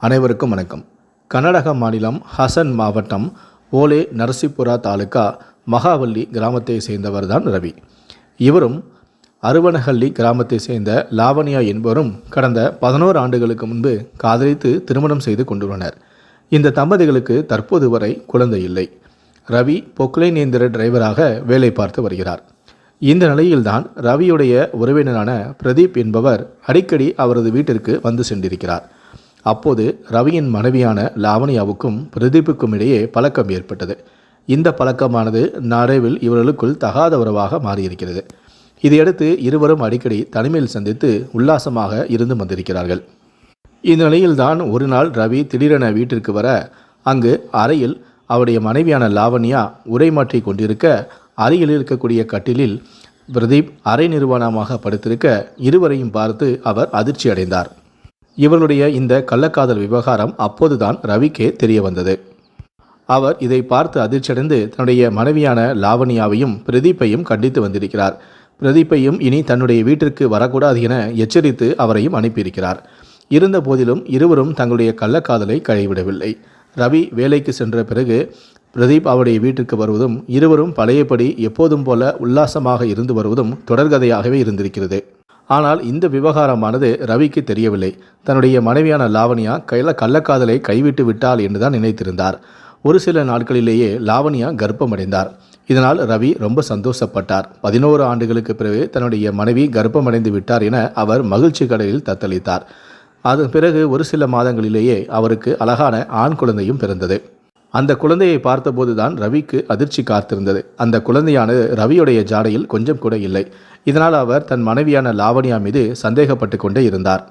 அனைவருக்கும் வணக்கம். கர்நாடக மாநிலம் ஹசன் மாவட்டம் ஓலே நரசிபுரா தாலுகா மகாவல்லி கிராமத்தை சேர்ந்தவர் தான் ரவி. இவரும் அருவனஹள்ளி கிராமத்தை சேர்ந்த லாவணியா என்பவரும் கடந்த பதினோரு ஆண்டுகளுக்கு முன்பு காதலித்து திருமணம் செய்து கொண்டுள்ளனர். இந்த தம்பதிகளுக்கு தற்போது வரை குழந்தை இல்லை. ரவி பொக்லைன் டிரைவராக வேலை பார்த்து வருகிறார். இந்த நிலையில்தான் ரவியுடைய உறவினரான பிரதீப் என்பவர் அடிக்கடி அவரது வீட்டிற்கு வந்து சென்றிருக்கிறார். அப்போது ரவியின் மனைவியான லாவணியாவுக்கும் பிரதீப்புக்கும் இடையே பழக்கம் ஏற்பட்டது. இந்த பழக்கமானது நாடைவில் இவர்களுக்குள் தகாத உறவாக மாறியிருக்கிறது. இதையடுத்து இருவரும் அடிக்கடி தனிமையில் சந்தித்து உல்லாசமாக இருந்து வந்திருக்கிறார்கள். இந்த நிலையில்தான் ஒரு நாள் ரவி திடீரென வீட்டிற்கு வர அங்கு அறையில் அவருடைய மனைவியான லாவண்யா உரை மாற்றி கொண்டிருக்க அருகில் இருக்கக்கூடிய கட்டிலில் பிரதீப் அரை நிர்வாணமாக படுத்திருக்க இருவரையும் பார்த்து அவர் அதிர்ச்சி அடைந்தார் இவர்களுடைய இந்த கள்ளக்காதல் விவகாரம் அப்போதுதான் ரவிக்கே தெரிய வந்தது. அவர் இதை பார்த்து அதிர்ச்சியடைந்து தன்னுடைய மனைவியான லாவணியாவையும் பிரதீப்பையும் கண்டித்து வந்திருக்கிறார். பிரதீப்பையும் இனி தன்னுடைய வீட்டிற்கு வரக்கூடாது என எச்சரித்து அவரையும் அனுப்பியிருக்கிறார். இருந்த போதிலும் இருவரும் தங்களுடைய கள்ளக்காதலை கைவிடவில்லை ரவி வேலைக்கு சென்ற பிறகு பிரதீப் அவருடைய வீட்டிற்கு வருவதும் இருவரும் பழையபடி எப்போதும் போல உல்லாசமாக இருந்து வருவதும் தொடர்கதையாகவே இருந்திருக்கிறது. ஆனால் இந்த விவகாரமானது ரவிக்கு தெரியவில்லை. தன்னுடைய மனைவியான லாவணியா கையில் கள்ளக்காதலை கைவிட்டு விட்டாள் என்றுதான் நினைத்திருந்தார். ஒரு சில நாட்களிலேயே லாவணியா கர்ப்பமடைந்தார். இதனால் ரவி ரொம்ப சந்தோஷப்பட்டார். பதினோரு ஆண்டுகளுக்கு பிறகு தன்னுடைய மனைவி கர்ப்பமடைந்து விட்டார் என அவர் மகிழ்ச்சி கடலில் தத்தளித்தார். அதன் பிறகு ஒரு சில மாதங்களிலேயே அவருக்கு அழகான ஆண் குழந்தையும் பிறந்தது. அந்த குழந்தையை பார்த்தபோதுதான் ரவிக்கு அதிர்ச்சி காத்திருந்தது. அந்த குழந்தையானது ரவியுடைய ஜாடையில் கொஞ்சம் கூட இல்லை. இதனால் அவர் தன் மனைவியான லாவணியா மீது சந்தேகப்பட்டு கொண்டே இருந்தார்.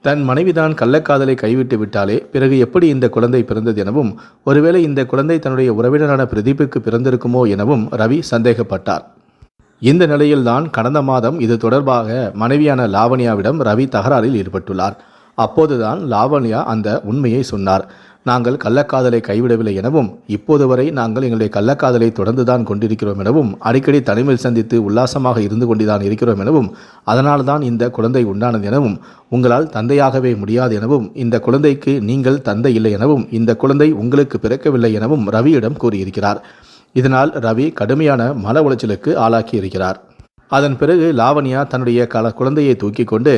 தன் மனைவிதான் கள்ளக்காதலை கைவிட்டு விட்டாலே பிறகு எப்படி இந்த குழந்தை பிறந்தது எனவும் ஒருவேளை இந்த குழந்தை தன்னுடைய உறவினரான பிரதீப்புக்கு பிறந்திருக்குமோ எனவும் ரவி சந்தேகப்பட்டார். இந்த நிலையில்தான் கடந்த மாதம் இது தொடர்பாக மனைவியான லாவணியாவிடம் ரவி தகராறில் ஈடுபட்டுள்ளார். அப்போதுதான் லாவண்யா அந்த உண்மையை சொன்னார். நாங்கள் கள்ளக்காதலை கைவிடவில்லை எனவும் இப்போது வரை நாங்கள் எங்களுடைய கள்ளக்காதலை தொடர்ந்துதான் கொண்டிருக்கிறோம் எனவும் அடிக்கடி தனிமையில் சந்தித்து உல்லாசமாக இருந்து கொண்டுதான் இருக்கிறோம் எனவும் அதனால்தான் இந்த குழந்தை உண்டானது எனவும் உங்களால் தந்தையாகவே முடியாது எனவும் இந்த குழந்தைக்கு நீங்கள் தந்தை இல்லை எனவும் இந்த குழந்தை உங்களுக்கு பிறக்கவில்லை எனவும் ரவியிடம் கூறியிருக்கிறார். இதனால் ரவி கடுமையான மன உளைச்சலுக்கு ஆளாக்கி இருக்கிறார் அதன் பிறகு லாவண்யா தன்னுடைய கல குழந்தையை தூக்கி கொண்டு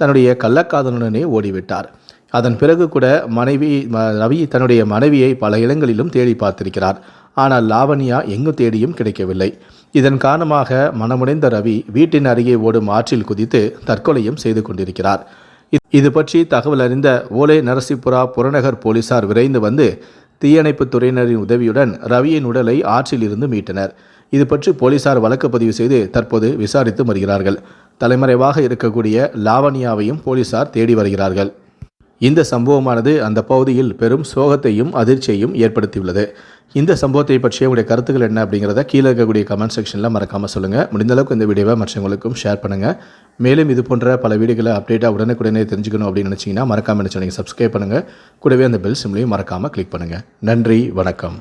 தன்னுடைய கள்ளக்காதலனுடனே ஓடிவிட்டார். அதன் பிறகு கூட மனைவி ரவி தன்னுடைய மனைவியை பல இடங்களிலும் தேடி பார்த்திருக்கிறார். ஆனால் லாவண்யா எங்கு தேடியும் கிடைக்கவில்லை. இதன் காரணமாக மனமுடைந்த ரவி வீட்டின் அருகே ஓடும் ஆற்றில் குதித்து தற்கொலையும் செய்து கொண்டிருக்கிறார். இது- பற்றி தகவல் அறிந்த ஓலே நரசிபுரா புறநகர் போலீசார் விரைந்து வந்து தீயணைப்புத் துறையினரின் உதவியுடன் ரவியின் உடலை ஆற்றில் இருந்து மீட்டனர். இது பற்றி போலீசார் வழக்கு பதிவு செய்து தற்போது விசாரித்து வருகிறார்கள். தலைமறைவாக இருக்கக்கூடிய லாவணியாவையும் போலீசார் தேடி வருகிறார்கள். இந்த சம்பவமானது அந்த பகுதியில் பெரும் சோகத்தையும் அதிர்ச்சியையும் ஏற்படுத்தியுள்ளது. இந்த சம்பவத்தை பற்றிய உங்களுடைய கருத்துக்கள் என்ன அப்படிங்கிறத கீழே இருக்கக்கூடிய கமெண்ட் செக்ஷனில் மறக்காமல் சொல்லுங்கள் முடிந்தளவுக்கு இந்த வீடியோவை மற்றவங்களுக்கும் ஷேர் பண்ணுங்கள் மேலும் இது போன்ற பல வீடியோகளை அப்டேட்டாக உடனுக்குடனே தெரிஞ்சுக்கணும் அப்படின்னு நினச்சிங்கன்னா மறக்காமல் நினச்சி நீங்கள் சப்ஸ்கிரைப் பண்ணுங்கள் கூடவே அந்த பெல் சிம்லையும் மறக்காமல் கிளிக் பண்ணுங்கள் நன்றி வணக்கம்.